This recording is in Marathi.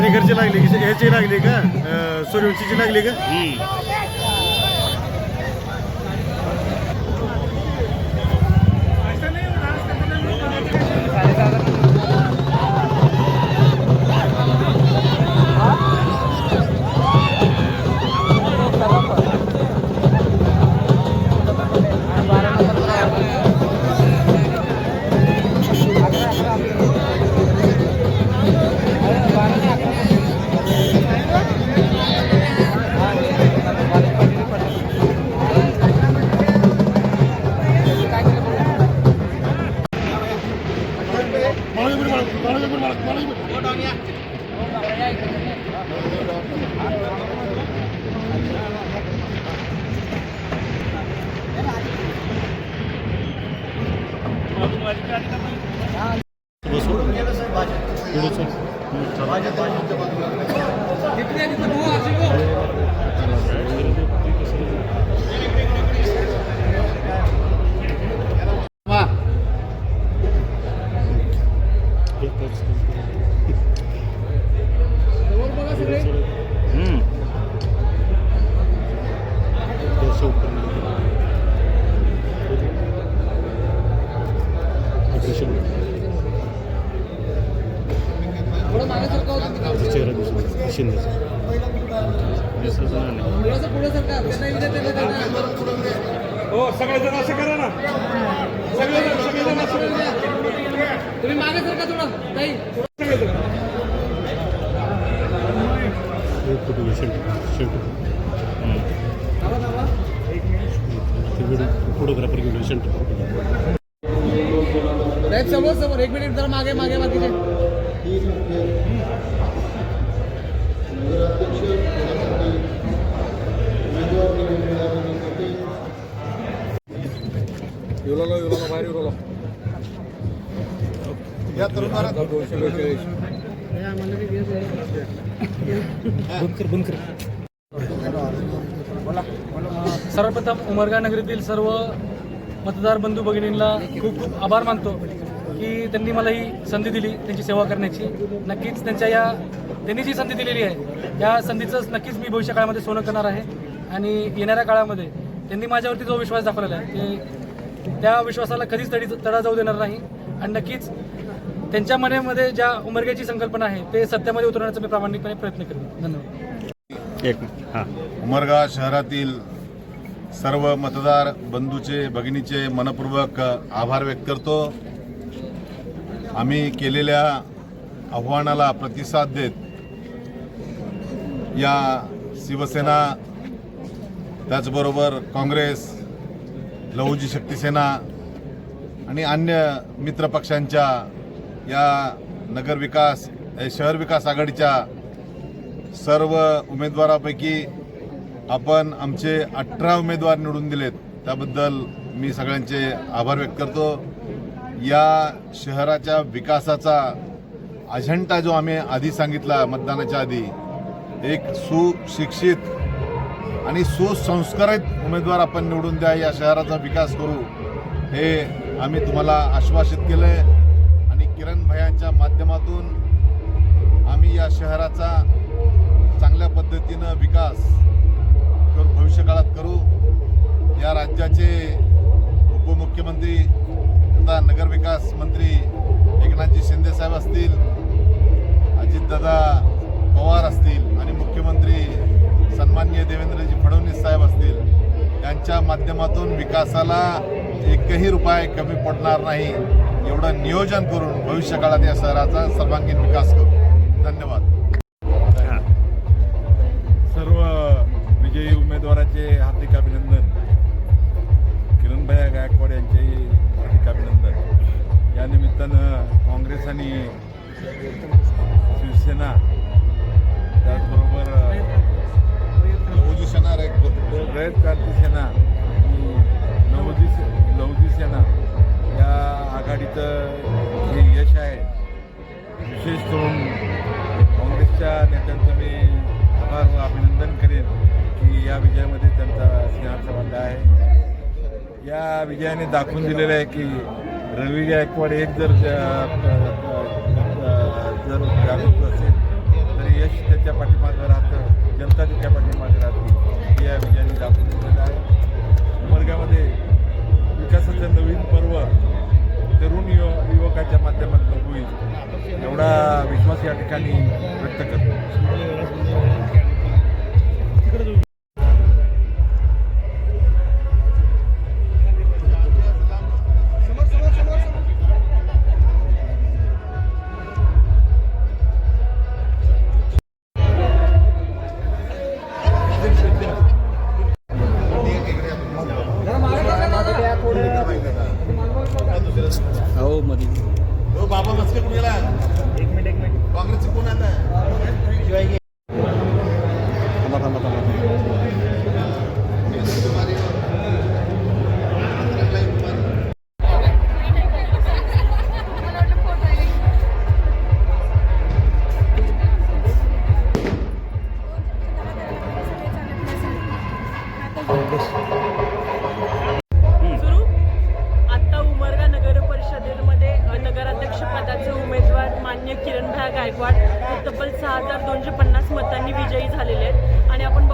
राणीगडची लागली की ह्याची लागली का? सूर्यवंशीची लागली का? que tenemos चेहरा दिसतो. शिंदेचा हो सगळेजण असं करा ना. सगळेजण सगळेजण असं तुम्ही मागे सर का थोडं. काही सगळेजण. एक फोटो घे फोटोग्राफर घेऊन साहेब समोर समोर. एक मिनिट जरा मागे मागे बाकीचे बंद कर बंद सर्वप्रथम उमरगा नगरीतील सर्व मतदार बंधू भगिनींना खूप खूप आभार मानतो. की त्यांनी मला ही संधी दिली त्यांची सेवा करण्याची. नक्कीच त्यांच्या या त्यांनी जी संधी दिलेली आहे या संधीचंच नक्कीच मी भविष्य काळामध्ये सोनं करणार आहे. आणि येणाऱ्या काळामध्ये त्यांनी माझ्यावरती जो विश्वास दाखवलेला आहे ते त्या विश्वासाला कधीच तडी तडा जाऊ देणार नाही. आणि नक्कीच त्यांच्या मनामध्ये ज्या उमरग्याची संकल्पना आहे ते सत्यामध्ये उतरवण्याचा मी प्रामाणिकपणे प्रयत्न करेन. धन्यवाद. एक हां. उमरगा शहरातील सर्व मतदार बंधूचे भगिनीचे मनपूर्वक आभार व्यक्त करतो. आम्ही केलेल्या आव्हानाला प्रतिसाद देत या शिवसेना त्याचबरोबर काँग्रेस लहुजी शक्तिसेना आणि अन्य मित्रपक्षांच्या या नगरविकास शहर विकास आघाडीच्या सर्व उमेदवारापैकी आपण आमचे अठरा उमेदवार निवडून दिलेत. त्याबद्दल मी सगळ्यांचे आभार व्यक्त करतो. या शहराच्या विकासाचा अजंटा जो आम्ही आधी सांगितला मतदानाच्या आधी एक सुशिक्षित आणि सुसंस्कारित उमेदवार आपण निवडून द्या या शहराचा विकास करू हे आम्ही तुम्हाला आश्वासित केलं आहे आणि किरण भयांच्या माध्यमातून आम्ही या शहराचा चांगल्या पद्धतीनं विकास करू भविष्यकाळात करू. या राज्याचे उपमुख्यमंत्री आता नगरविकास मंत्री एकनाथजी शिंदे साहेब असतील अजितदादा पवार असतील आणि मुख्यमंत्री सन्माननीय देवेंद्रजी फडणवीस साहेब असतील यांच्या माध्यमातून विकासाला एकही रुपये कमी पडणार नाही एवढं नियोजन करून भविष्यकाळात या शहराचा सर्वांगीण विकास करू. शिवसेना त्याचबरोबर लवजी सेना रयत क्रांती सेना आणि नवोजी लवजी सेना या आघाडीचं जे यश आहे विशेष करून काँग्रेसच्या नेत्यांचं मी आभार अभिनंदन करेन की या विजयामध्ये त्यांचा सिंहाचा वाटा आहे. या विजयाने दाखवून दिलेलं आहे की रवी गायकवाड एक जर जर जागृत तर यश त्याच्या पाठीमागं राहतं जनता त्याच्या पाठीमागं राहते. या विजयाने दाखवून दिलेलं आहे. उमरगामध्ये विकासाचं नवीन पर्व तरुण युव युवकाच्या माध्यमातून होईल एवढा विश्वास या ठिकाणी व्यक्त करतो. हो बाबा मस्के कुठे गेला एक मिनिट एक मिनिट. काँग्रेसचे कोण आता? सुरू गायकवाड हे तब्बल सहा हजार दोनशे पन्नास मतांनी विजयी झालेले आहेत. आणि आपण